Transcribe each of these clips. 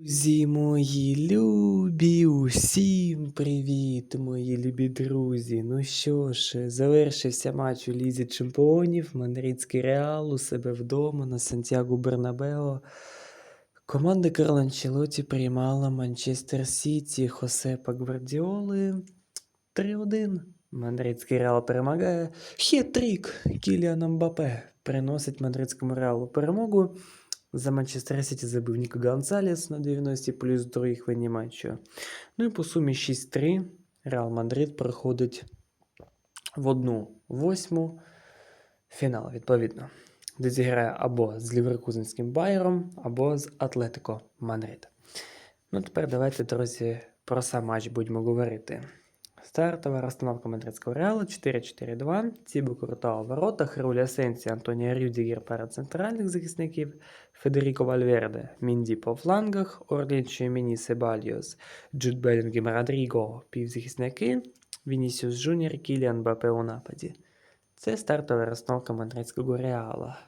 Друзі мої любі, усім привіт, мої любі друзі. Ну що ж, завершився матч у Лізі Чемпіонів. Мадридський Реал у себе вдома на Сантьяго Бернабео. Команда Карла Анчелоті приймала Манчестер Сіті Хосепа Гвардіоли 3-1. Мадридський Реал перемагає. Хет-трік Кіліана Мбапе приносить мадридському Реалу перемогу. За Манчестер Сіті забив Ніко Гонсалес на 90 плюс в другій матчу. Ну і по сумі 6-3 Реал Мадрид проходить в одну восьму фінал, відповідно, де зіграє або з Ліверкузенським Байером, або з Атлетико Мадрид. Ну, тепер давайте, друзі, про сам матч будемо говорити. Стартова розстановка мадридського реалу 4-4-2. Тібо Куртау у воротах, Рауль Асенсі, Антонія Рюдігер перед центральних захисників, Федеріко Вальверде, Мінді по флангах, Орлін Чеміні Себальйос, Джуд Белінгем, Родріго, півзахисники, Вінісіус Джуніор, Кіліан Бапе у нападі. Це стартова розстановка мадридського реала.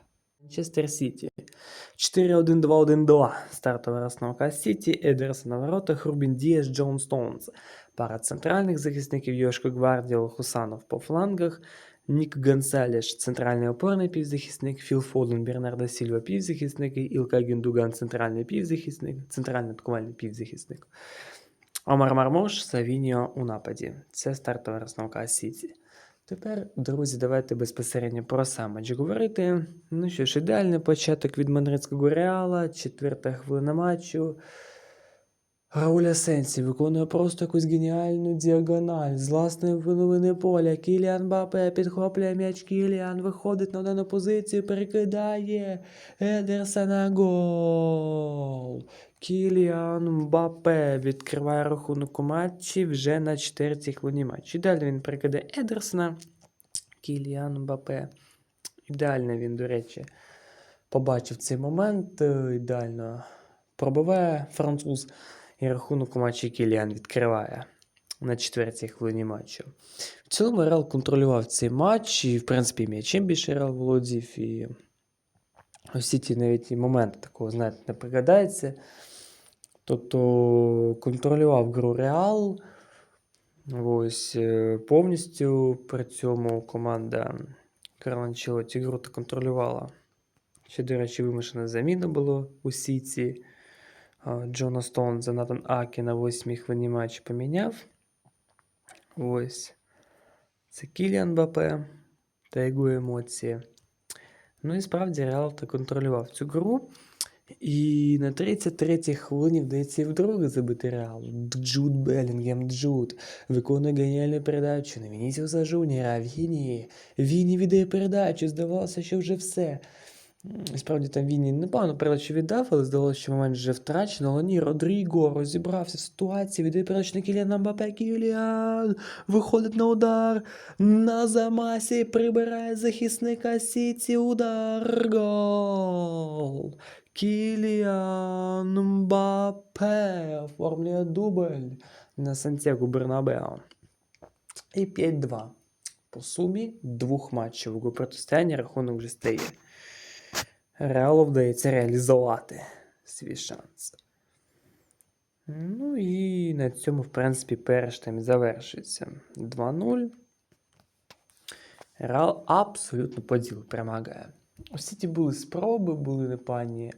Манчестер Сіті. 4-1-2-1-2. Стартова розстановка Сіті, Едерсон на воротах, Рубін Дієс, Джон Стоунс. Пара центральних захисників Йошко Гвардіол, Хусанов по флангах, Нік Гонсалеш, центральний опорний півзахисник, Філ Фоден, Бернардо Сільва півзахисники, Ілка Гюндуган, центральний півзахисник, центральний атакувальний півзахисник. Омар Мармош, Савіньо у нападі. Це стартова розстановка Сіті. Тепер, друзі, давайте безпосередньо про сам матч говорити. Ну що ж, ідеальний початок від мадридського реала, четверта хвилина матчу. Рауль Асенсі виконує просто якусь геніальну діагональ з власної половини поля. Кіліан Бапе підхоплює м'яч. Кіліан виходить на дану позицію, перекидає Едерсона гол. Кіліан Мбапе відкриває рахунок у матчі вже на четвертій хвилині матчу. Далі він перекидає Едерсона. Кіліан Мбапе. Ідеально він, до речі, побачив цей момент. е, Ідеально пробиває француз. І рахунок у матчі Кіліан відкриває на четвертій хвилині матчу. В цілому Реал контролював цей матч, і, в принципі, м'ячем більше Реал володів. І у Сіті навіть і момент такого, знаєте, не пригадається. Тобто контролював гру Реал. Ось е, повністю при цьому команда Карла Анчелоті гру контролювала. Ще, до речі, вимушена заміна було у Сіті. Джона Стоун за Натан Акі на 8 хвилині матч поміняв. Ось. Це Кіліан Бапе та його емоції. Ну і справді Реал та контролював цю гру. І на 33-й хвилині вдається і вдруге забити Реал. Джуд Белінгем, Джуд виконує геніальну передачу на Вінісіуса Жуніора. Віні. Віні віддає передачу. Здавалося, що вже все. Справді там Віні непогано передачу віддав, але здалося, що момент вже втрачено. Але ні, Родріго розібрався в ситуації, віддає передачу на Кіліана Мбапе. Кіліан виходить на удар. На замасі прибирає захисника Сіті. Удар. Гол. Кіліан Мбапе оформлює дубль на Сантьяго Бернабео. І 5-2. По сумі двох матчів у протистоянні рахунок вже стає. Реалу вдається реалізувати свій шанс. Ну і на цьому, в принципі, перший тайм завершується 2-0. Реал абсолютно по ділу перемагає. У Сіті були спроби, були непогані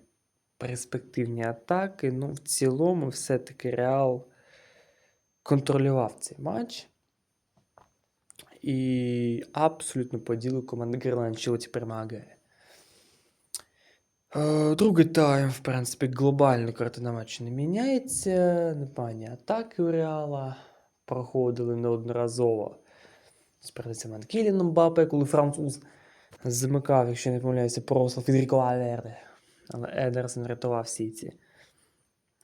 перспективні атаки. Ну, в цілому, все-таки Реал контролював цей матч. І абсолютно по ділу команда Герла Анчелоті перемагає. Е, Другий тайм, в принципі, глобально картина матчу не міняється. Непогані атаки у Реала проходили неодноразово. з передацем Кіліном Бапе, коли француз замикав, якщо не помиляюся, просто Федеріко Алерде. Але Едерсон рятував Сіті.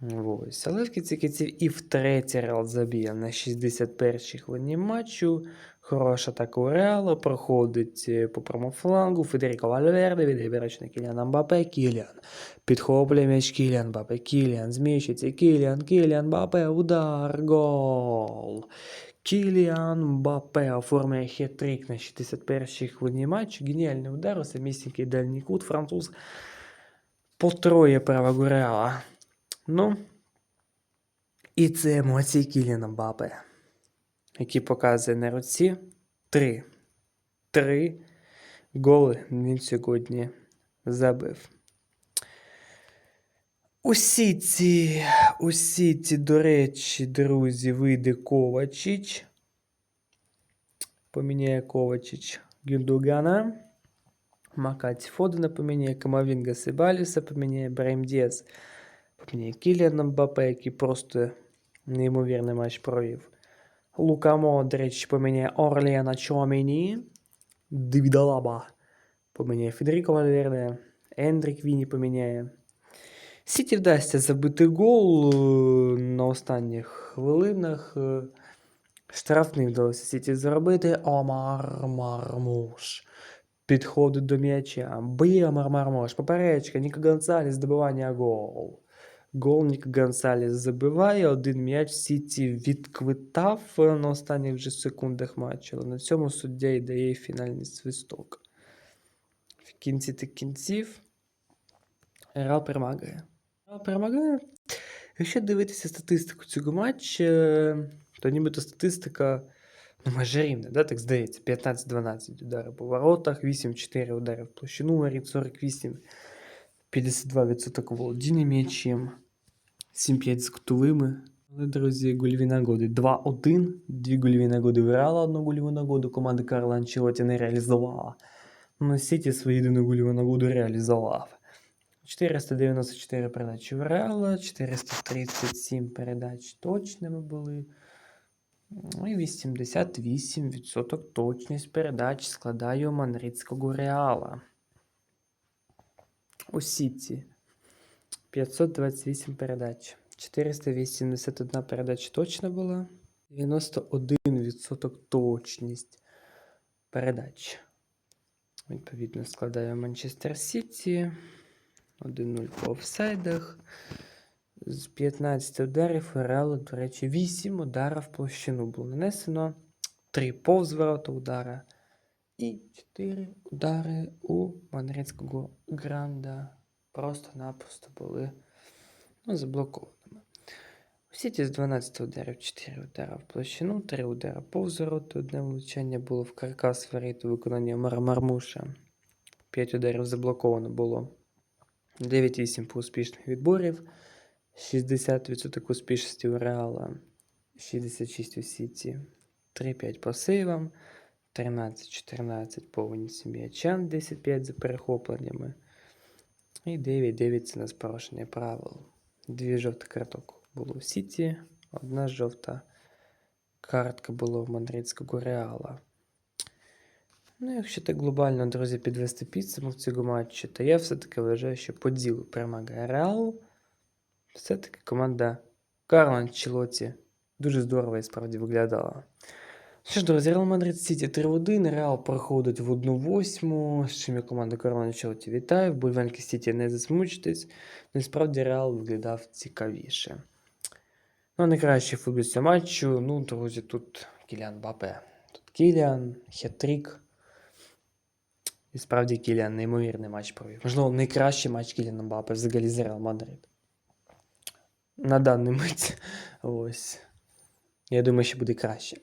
Ось. Але в кінці кінців і втретє Реал забіє на 61-й хвилині матчу. Хороша атака у Реала, проходить е, по правому флангу. Федеріко Вальверде передачу на Кіліана Мбапе. Кіліан. Підхоплює м'яч Кіліан Мбапе. Кіліан зміщиться. Кіліан, Кіліан Мбапе. Удар. Гол. Кіліан Мбапе оформляє хет-трик на 61-й хвилині матчу. Геніальний удар, у самісінький дальній кут. Француз потроє правого Реала. Ну, І це емоції Кіліна Мбапе, які показує на руці три. Три голи він сьогодні забив. Усі ці, усі ці, до речі, друзі, вийде Ковачич. Поміняє Ковачич Гюндугана. Макаті Фодена поміняє Камавінга Сибаліса, поміняє Брейм Діас, поміняє Кіліана Мбапе, який просто неймовірний матч провів. Лука Модрич поміняє Орліана Чоміні. Дивідалаба поміняє Федеріко Вальверде. Ендрік Віні поміняє. Сіті вдасться забити гол е, на останніх хвилинах. е, Штрафний вдалося Сіті зробити. Омар Мармуш. Підходить до м'яча. Б'є Омар. Поперечка. Ніко Гонсалес добивання гол. Гол Ніко Гонсалес забиває. Один м'яч Сіті відквитав е, на останніх вже секундах матчу. Але на цьому суддя й дає фінальний свисток. В кінці тих кінців Реал перемагає. Реал перемагає. Якщо дивитися статистику цього матчу, то нібито статистика ну, майже рівна, да? так здається. 15-12 ударів по воротах, 8-4 удари в площину, воріт 48, 52% володіння м'ячем, 7-5 з кутовими. Але, друзі, гольові нагоди 2-1, дві гольові нагоди в Реала, одну гольову нагоду команда Карла Анчелоті не реалізувала. Ну, Сіті свою єдину гольову нагоду реалізував. 494 передачі в Реала, 437 передач точними були. Ну і 88% точність передач складає у Мандридського Реала. У Сіті 528 передач. 481 передача точна була. 91% точність передач. Відповідно, складає Манчестер Сіті. 1-0 по офсайдах. З 15 ударів Реалу, до речі, 8 ударів площину було нанесено. 3 повз ворота удара. І 4 удари у Мадридського Гранда. Просто-напросто були ну, заблокованими. У Сіті з 12 ударів 4 удара в площину, 3 удари повз ворота, одне влучання було в каркас воріт у виконанні Мар Мармуша. 5 ударів заблоковано було. 9-8 по успішних відборів, 60% успішності у Реала, 66 у Сіті, 3-5 по сейвам, 13-14 по уніці 10-5 за перехопленнями. І 9-9 це на порушення правил. Дві жовті карток було в Сіті, одна жовта картка була в Мадридського Реала. Ну, якщо так глобально, друзі, підвести підсумок цього матчу, то я все-таки вважаю, що по ділу перемагає Реал. Все-таки команда Карла Анчелоті дуже здорово і справді виглядала. Що ж, друзі, Реал Мадрид Сіті 3-1, Реал проходить в 1-8, з чим я команду Карла Анчелоті вітаю. Вболівальники Сіті не засмучитесь. Ну і справді Реал виглядав цікавіше. Ну, найкращий футболіст матчу, ну, друзі, тут Кіліан Бапе. Тут Кіліан, хет-трик. І справді Кіліан неймовірний матч провів. Можливо, найкращий матч Кіліана Мбаппе взагалі з Реал Мадрид. На даний мить. Ось. Я думаю, що буде краще.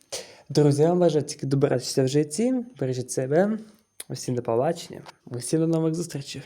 Друзі, вам бажаю тільки добратися в житті. Бережіть себе. Усім до побачення. Усім до нових зустрічей.